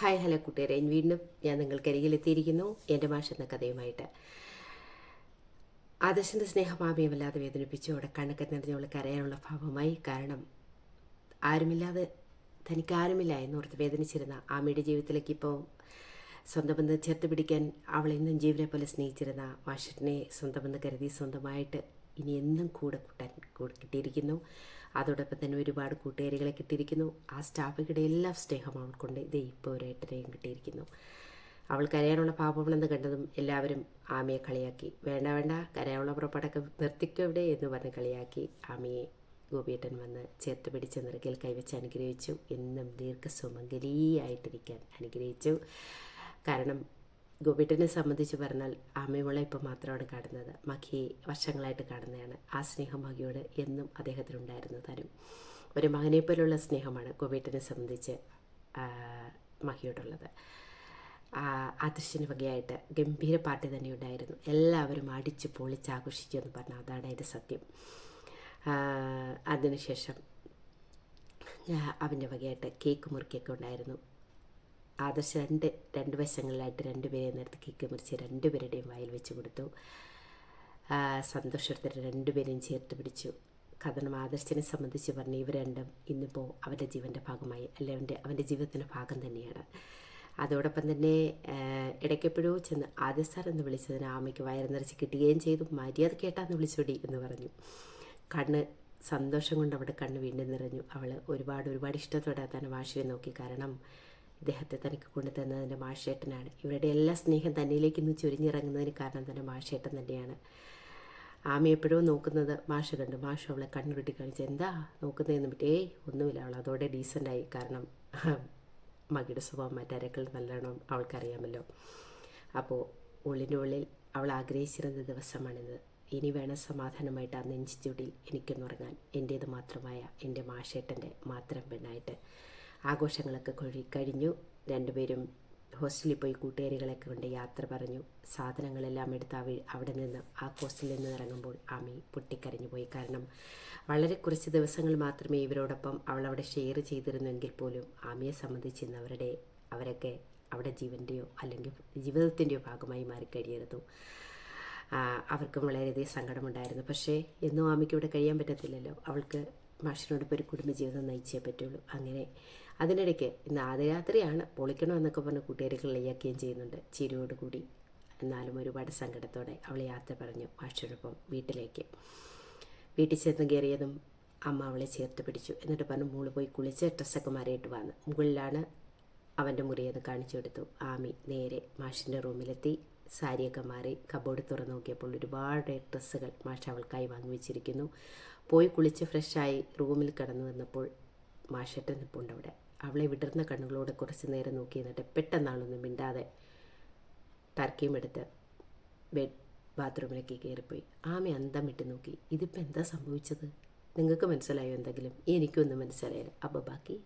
Hi hello കൂട്ടുകാരെ. വീണ്ടും ഞാൻ നിങ്ങൾക്കരികിൽ എത്തിയിരിക്കുന്നു എന്റെ മാഷ് എന്ന കഥയുമായിട്ട്. ആദർശന്റെ സ്നേഹമാമിയെ വല്ലാതെ വേദനിപ്പിച്ചു അവിടെ കണ്ണൊക്കെ കരയാനുള്ള ഭാവമായി. കാരണം ആരുമില്ലാതെ തനിക്ക് ആരുമില്ല എന്നോർത്ത് വേദനിച്ചിരുന്ന ആമയുടെ ജീവിതത്തിലേക്ക് ഇപ്പോൾ സ്വന്തം ബന്ധം ചേർത്ത് പിടിക്കാൻ അവൾ എന്നും ജീവനെ പോലെ സ്നേഹിച്ചിരുന്ന മാഷിനെ സ്വന്തം ബന്ധം കരുതി സ്വന്തമായിട്ട് ഇനി എന്നും കൂടെ കൂട്ടാൻ കൂടെ കിട്ടിയിരിക്കുന്നു. അതോടൊപ്പം തന്നെ ഒരുപാട് കൂട്ടുകാരികളെ കിട്ടിയിരിക്കുന്നു. ആ സ്റ്റാഫുകളുടെ എല്ലാ സ്നേഹം അവൾക്കുണ്ട്. ഇത് ഇപ്പോൾ ഒരു ഏട്ടനെയും കിട്ടിയിരിക്കുന്നു. അവൾ കരയാനുള്ള പാപങ്ങളെന്ന് കണ്ടതും എല്ലാവരും ആമയെ കളിയാക്കി. വേണ്ട വേണ്ട കരയാനുള്ള പുറപ്പാടൊക്കെ നിർത്തിക്കും എവിടെ എന്ന് പറഞ്ഞ് കളിയാക്കി ആമയെ ഗോപിയേട്ടൻ വന്ന് ചേർത്ത് പിടിച്ച നിറകിൽ കൈവച്ച് അനുഗ്രഹിച്ചു. എന്നും ദീർഘസുമംഗലിയായിട്ടിരിക്കാൻ അനുഗ്രഹിച്ചു. കാരണം ഗോപിയേട്ടനെ സംബന്ധിച്ച് പറഞ്ഞാൽ ആമയമോളെ ഇപ്പോൾ മാത്രമാണ് കാണുന്നത് മഖിയെ വർഷങ്ങളായിട്ട് കാണുന്നതാണ് ആ സ്നേഹം മഖിയോട് എന്നും അദ്ദേഹത്തിനുണ്ടായിരുന്നു തരും. ഒരു മകനെ പോലുള്ള സ്നേഹമാണ് ഗോപീട്ടനെ സംബന്ധിച്ച് ആ, മഹിയോടുള്ളത് ആദർശന് വകയായിട്ട് ഗംഭീര പാർട്ടി തന്നെ ഉണ്ടായിരുന്നു എല്ലാവരും അടിച്ച് പൊളിച്ച് ആഘോഷിച്ചു എന്ന് പറഞ്ഞാൽ അതാണ് അതിന്റെ സത്യം. അതിനുശേഷം അവന്റെ വകയായിട്ട് കേക്ക് മുറിക്കൊക്കെ ഉണ്ടായിരുന്നു. ആദർശ് രണ്ട് രണ്ട് വശങ്ങളിലായിട്ട് രണ്ടുപേരെ നേരത്തെ കേക്ക് മുറിച്ച് രണ്ടുപേരുടെയും വായിൽ വെച്ച് കൊടുത്തു. സന്തോഷത്തിൽ രണ്ടുപേരെയും ചേർത്ത് പിടിച്ചു. കാരണം ആദർശനെ സംബന്ധിച്ച് പറഞ്ഞ് ഇവ രണ്ടും ഇന്നിപ്പോൾ അവന്റെ ജീവന്റെ ഭാഗമായി അല്ലെ അവന്റെ അവന്റെ ജീവിതത്തിന്റെ ഭാഗം തന്നെയാണ്. അതോടൊപ്പം തന്നെ ഇടയ്ക്കെപ്പോഴോ ചെന്ന് ആദ്യ സാർ എന്ന് വിളിച്ചതിന് ആമയ്ക്ക് വയറ് നിറച്ച് കിട്ടുകയും ചെയ്തു. മര്യാദ കേട്ടാന്ന് വിളിച്ചോടി എന്ന് പറഞ്ഞു. കണ്ണ് സന്തോഷം കൊണ്ട് അവിടെ കണ്ണ് വീണ്ടും നിറഞ്ഞു. അവൾ ഒരുപാട് ഒരുപാട് ഇഷ്ടത്തോടെ തന്നെ വാശിയെ നോക്കി. കാരണം ഇദ്ദേഹത്തെ തനിക്ക് കൊണ്ടുതന്നതിന്റെ മാഷേട്ടനാണ്. ഇവരുടെ എല്ലാ സ്നേഹം തന്നിലേക്ക് ഇന്ന് ചുരിഞ്ഞിറങ്ങുന്നതിന് കാരണം തന്നെ മാഷേട്ടൻ തന്നെയാണ്. ആമ എപ്പോഴും നോക്കുന്നത് മാഷ കണ്ടു. മാഷ അവളെ കണ്ണുരുട്ടി കാണിച്ച് എന്താ നോക്കുന്നതെന്ന് പറ്റി ഏയ് ഒന്നുമില്ല. അവൾ അതോടെ ഡീസന്റായി കാരണം മകിയുടെ സ്വഭാവം മറ്റാരേക്കാൾ നല്ലോണം അവൾക്കറിയാമല്ലോ. അപ്പോൾ ഉള്ളിന്റെ ഉള്ളിൽ അവൾ ആഗ്രഹിച്ചിരുന്ന ദിവസമാണിത്. ഇനി വേണം സമാധാനമായിട്ട് ആ നെഞ്ചിച്ചുടിയിൽ എനിക്കൊന്നുറങ്ങാൻ. എന്റേത് മാത്രമായ എന്റെ മാഷേട്ടന്റെ മാത്രം പെണ്ണായിട്ട്. ആഘോഷങ്ങളൊക്കെ കൊഴി കഴിഞ്ഞു. രണ്ടുപേരും ഹോസ്റ്റലിൽ പോയി കൂട്ടുകാരികളൊക്കെ കൊണ്ട് യാത്ര പറഞ്ഞു. സാധനങ്ങളെല്ലാം എടുത്ത് അവ അവിടെ നിന്ന് ആ ഹോസ്റ്റലിൽ നിന്ന് ഇറങ്ങുമ്പോൾ ആമി പൊട്ടിക്കരഞ്ഞു പോയി. കാരണം വളരെ കുറച്ച് ദിവസങ്ങൾ മാത്രമേ ഇവരോടൊപ്പം അവൾ അവിടെ ഷെയർ ചെയ്തിരുന്നെങ്കിൽ പോലും ആമിയെ സംബന്ധിച്ച് ഇന്ന് അവരുടെ അവരൊക്കെ അവിടെ ജീവന്റെയോ അല്ലെങ്കിൽ ജീവിതത്തിന്റെയോ ഭാഗമായി മാറിക്കഴിഞ്ഞിരുന്നു. ആ, അവർക്കും വളരെയധികം സങ്കടമുണ്ടായിരുന്നു. പക്ഷേ എന്നും ആമിക്ക് ഇവിടെ കഴിയാൻ പറ്റത്തില്ലല്ലോ. അവൾക്ക് മാഷിനോടൊപ്പം ഒരു കുടുംബജീവിതം നയിച്ചേ പറ്റുള്ളൂ. അങ്ങനെ അതിനിടയ്ക്ക് ഇന്ന് ആദ്യരാത്രിയാണ് പൊളിക്കണമെന്നൊക്കെ പറഞ്ഞ് കൂട്ടുകാരികൾ കളിയാക്കുകയും ചെയ്യുന്നുണ്ട്. ചിരിയോടുകൂടി എന്നാലും ഒരുപാട് സങ്കടത്തോടെ അവൾ യാത്ര പറഞ്ഞു മാഷിനോടൊപ്പം വീട്ടിലേക്ക്. വീട്ടിൽ ചെന്ന് കയറിയതും അമ്മ അവളെ ചേർത്ത് പിടിച്ചു. എന്നിട്ട് പറഞ്ഞു മോൾ പോയി കുളിച്ച് ഡ്രസ്സൊക്കെ മാറിയിട്ട് വന്ന്. മുകളിലാണ് അവന്റെ മുറിയെന്ന് കാണിച്ചു കൊടുത്തു. ആമി നേരെ മാഷിന്റെ റൂമിലെത്തി. സാരിയൊക്കെ മാറി കബോർഡ് തുറന്ന് നോക്കിയപ്പോൾ ഒരുപാട് ഡ്രസ്സുകൾ മാഷ് അവൾക്കായി വാങ്ങി വെച്ചിരിക്കുന്നു. പോയി കുളിച്ച് ഫ്രഷായി റൂമിൽ കടന്നു വന്നപ്പോൾ മാഷേട്ടൻ നിൽപ്പുണ്ട് അവിടെ. അവളെ വിടർന്ന കണ്ണുകളോടെ കുറച്ച് നേരം നോക്കി എന്നിട്ട് പെട്ടെന്നാളൊന്നും മിണ്ടാതെ ടർക്കിയും എടുത്ത് ബെഡ് ബാത്റൂമിലേക്ക് കയറിപ്പോയി. ആമ അന്തം വിട്ട് നോക്കി. ഇതിപ്പോൾ എന്താ സംഭവിച്ചത്? നിങ്ങൾക്ക് മനസ്സിലായോ എന്തെങ്കിലും? എനിക്കൊന്നും മനസ്സിലായില്ല. അപ്പോൾ ബാക്കി